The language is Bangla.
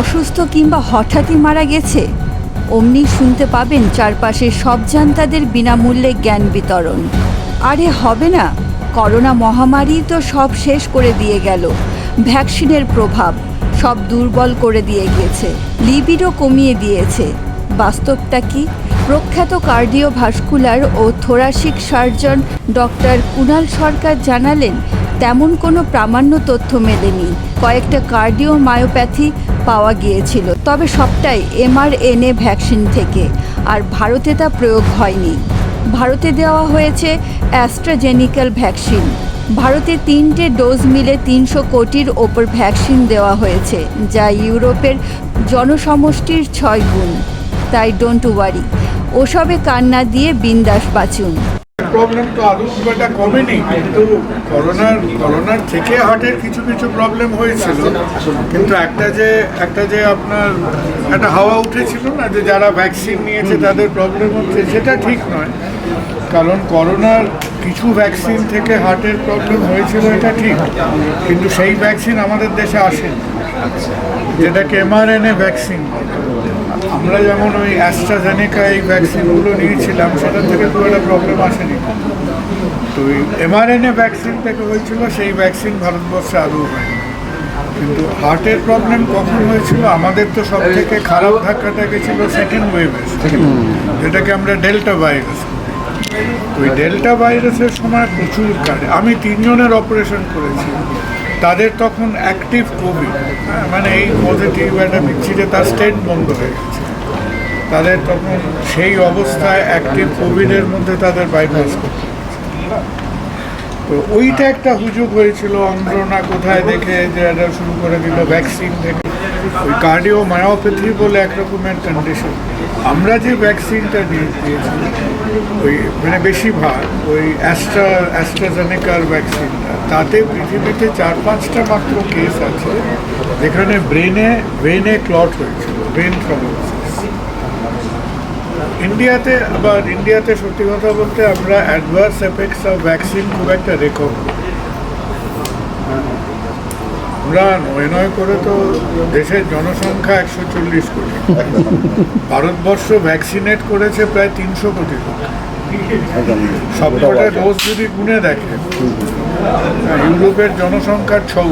অসুস্থ কিংবা হঠাৎই মারা গেছে? অমনি শুনতে পাবেন চারপাশের সব জানতাদের বিনামূল্যে জ্ঞান বিতরণ। আরে হবে না, করোনা মহামারী তো সব শেষ করে দিয়ে গেল। ভ্যাকসিনের প্রভাব সব দুর্বল করে দিয়ে গিয়েছে লিবিডও কমিয়ে দিয়েছে। বাস্তবটা কি? প্রখ্যাত কার্ডিওভাস্কুলার ও thoracic surgeon doctor Kunal Sarkar জানালেন, তেমন কোনো প্রামাণ্য তথ্য মেলেনি। কয়েকটা কার্ডিও মায়োপ্যাথি পাওয়া গিয়েছিল, তবে সবটাই এমআরএনএ ভ্যাকসিন থেকে, আর ভারতে তা প্রয়োগ হয়নি। ভারতে দেওয়া হয়েছে অ্যাস্ট্রাজেনিক্যাল ভ্যাকসিন। ভারতে তিনটে ডোজ মিলে তিনশো কোটির ওপর ভ্যাকসিন দেওয়া হয়েছে, যা ইউরোপের জনসমষ্টির ছয় গুণ। তাই ডোন্ট ওয়ারি ওসবে কান্না দিয়ে বিন্দাস বাঁচুন। প্রবলেম তো আদৌ খুব একটা কমেনি কিন্তু করোনার করোনার থেকে হার্টের কিছু কিছু প্রবলেম হয়েছিল। কিন্তু একটা যে একটা যে আপনার একটা হাওয়া উঠেছিল না যে যারা ভ্যাকসিন নিয়েছে তাদের প্রবলেম হচ্ছে সেটা ঠিক নয়। কারণ করোনার কিছু ভ্যাকসিন থেকে হার্টের প্রবলেম হয়েছিল এটা ঠিক। কিন্তু সেই ভ্যাকসিন আমাদের দেশে আসেনি। যেটাকে এমআরএনএ ভ্যাকসিন আমরা যেমন ওই অ্যাস্ট্রাজেনেকা এই ভ্যাকসিনগুলো নিয়েছিলাম সেটা থেকে খুব একটা প্রবলেম আসেনি। তো ওই এমআরএনএ ভ্যাকসিন থেকে হয়েছিল সেই ভ্যাকসিন ভারতবর্ষে আদৌ হয়নি। কিন্তু হার্টের প্রবলেম কখন হয়েছিল আমাদের তো সব থেকে খারাপ ধাক্কাটা গেছিল সেকেন্ড ওয়েভে যেটাকে আমরা ডেল্টা ভাইরাস ওই ডেল্টা ভাইরাসের সময় প্রচুর কাটে। আমি তিনজনের অপারেশন করেছি। তাদের তখন অ্যাক্টিভ কোভিড মানে এই পজিটিভ একটা বিচ্ছিরে তার স্টেট বন্ধ হয়ে গেছে। তাদের তখন সেই অবস্থায় অ্যাক্টিভ কোভিডের মধ্যে তাদের বাইপাস করতে। তো ওইটা একটা হুজুগ হয়েছিল অন্ধ্রনা কোথায় দেখে যে এটা শুরু করে দিল ভ্যাকসিন থেকে ওই কার্ডিও মায়োপ্যাথি বলে এক রকমের কন্ডিশন আমরা যে ভ্যাকসিনটা দিয়ে দিয়েছি, ওই মানে বেশিরভাগ ওই অ্যাস্ট্রা অ্যাস্ট্রাজেনেকার ভ্যাকসিনটা তাতে পৃথিবীতে চার পাঁচটা মাত্র কেস আছে, যেখানে ব্রেনে ব্রেনে ক্লট হয়েছিল ব্রেন ট্রমোসিস ইন্ডিয়াতে আবার ইন্ডিয়াতে সত্যি কথা বলতে আমরা অ্যাডভার্স এফেক্টস অফ ভ্যাকসিন খুব একটা রেকর্ড আমরা নয় নয় করে তো দেশের জনসংখ্যা একশো চল্লিশ কোটি। ভারতবর্ষ ভ্যাকসিনেট করেছে প্রায় তিনশো কোটি সবকটা ডোজ যদি গুনে দেখে, ইউরোপের জনসংখ্যার ছৌ।